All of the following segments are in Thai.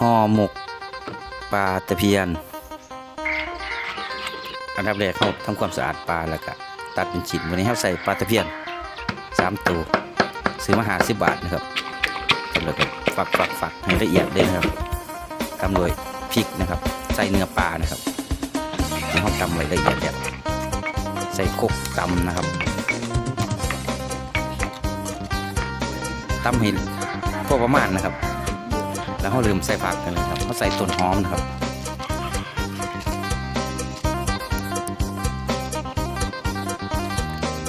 ห่อหมกปลาตะเพียน อันดับแรกเขาทำความสะอาดปลาแล้วก็ตัดเป็นชิ้นวันนี้เขาใส่ปลาตะเพียนสามตัวซื้อมาหาสิบบาทนะครับแล้วก็ฝักฝักฝักให้ละเอียดเลยนะครับตำโดยพริกนะครับ ใส่เนื้อปลานะครับแล้วเขาตำไว้ละเอียดแบบใส่คกตำนะครับตำให้พอประมาณนะครับ แล้วเขาลืมใส่ผักกันเลยครับเขาใส่ต้นหอมนะครับ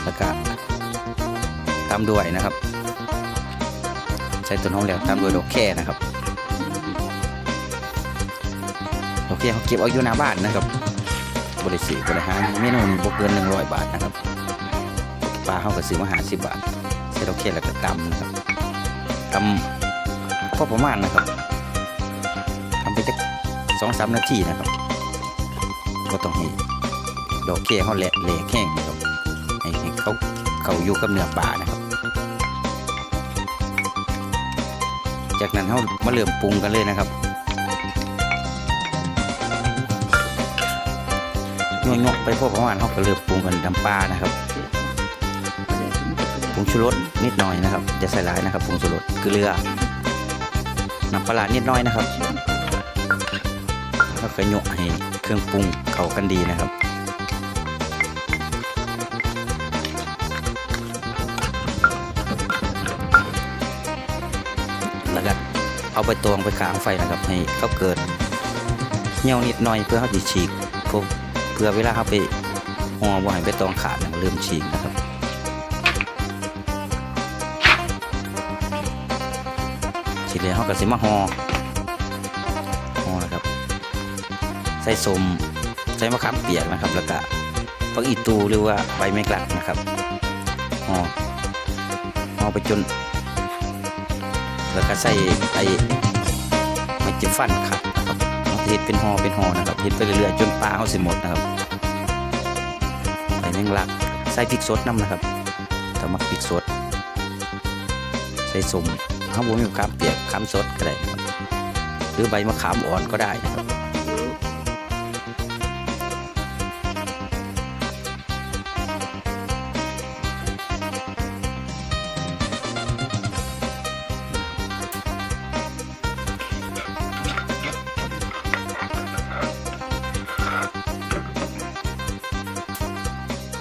แล้วก็ตามด้วยนะครับ ใส่ต้นหอมแล้วตามด้วยดอกแค่นะครับดอกแค่เขาเก็บเอาอยู่หน้าบ้านนะครับบริสีบริหารเมนูนี้บเกินหนึ่งร้อยบาทนะครับปลาเขาก็ซื้อมาหาสิบบาทใส่ดอกแค่แล้วก็ตำนะครับตำ อประมาณนะครับทำไปสักสองสามนาทีนะครับ ก็ต้องให้ดอกแค่เขาแหละเละแห้งนะครับให้ให้เขาเขาอยู่กับเนื้อปลานะครับ จากนั้นเขามาเริ่มปรุงกันเลยนะครับย่อยๆไปพอประมาณเขาก็เริ่มปรุงกันน้ำปลานะครับปรุงชูรสนิดหน่อยนะครับจะใส่หลายนะครับปรุงชูรสเกลือ น้ำปลานิดน้อยนะครับ แล้วก็โยกให้เครื่องปรุงเข้ากันดีนะครับแล้วก็เอาไปตวงไปกลางไฟนะครับ ให้เขาเกิดเหี่ยวนิดหน่อยเพื่อเขาจะฉีกเพื่อเวลาเขาไปห่อว่าให้ไปตองขาดนะเริ่มฉีกนะครับ เหลือเขาก็สิมาห่อห่อนะครับ ใส่สมใส่มะขามเปียกนะครับ แล้วก็ผักอีตูหรือว่าใบไม้กลัดนะครับห่อห่อไปจน แล้วก็ใส่ไอ้ไม้จิ้มฟันครับนะครับเห็ดเป็นห่อเป็นห่อนะครับเห็ดไปเรื่อยๆจนปลาเขาสิหมดนะครับใส่แมงลัก ใส่พริกสดน้ำนะครับถ้ามักพริกสดใส่สม ข้าวบุ้มีมะขามเปียกขามสดก็ได้ครับหรือใบมะขามอ่อนก็ได้นะครับ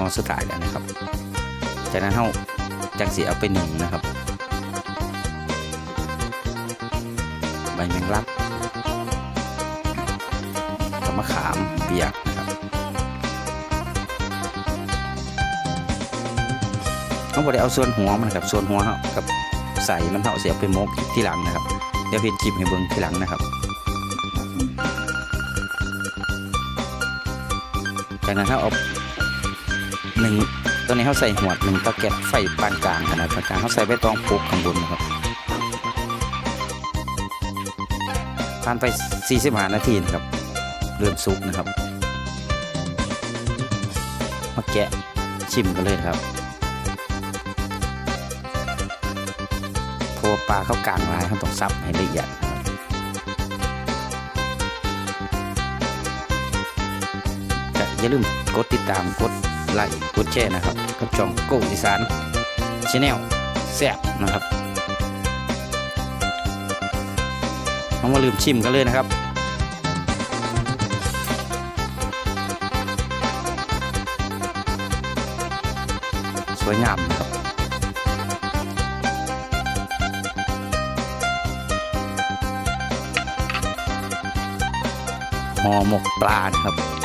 อสุดท้ายแล้วนะครับ จากนั้นเราจังสีเอาไปหนึ่งนะครับ บแมงลักกับมะขามเปียกนะครับเขาบอกได้เอาส่วนหัวมันครับส่วนหัวเขากับใส่มันเขาเสียไปมกที่หลังนะครับ เดี๋ยวเพียนจิบให้เบิ้งที่หลังนะครับจากนั้นเขาเอาหนึ่งตัวนี้เขาใส่หัวหนึ่งเตาแก๊สไฟปานกลางขนาดปานกลางเขาใส่ใบตองปลูกข้างบนนะครับ ผ่านไป 45 นาทีนะครับ เริ่มสุกนะครับ มาแกะชิมกันเลยครับพราะวปลาเข้ากลางลายเขาต้องซับให้ละเอียดนะครับอย่าลืมกดติดตามกดไลค์กดแชร์นะครับ กับช่องโก้อีสานชาแนลแซ่บนะครับ น้องมาลืมชิมกันเลยนะครับสวยงามครับห่อหมกปลานะครับ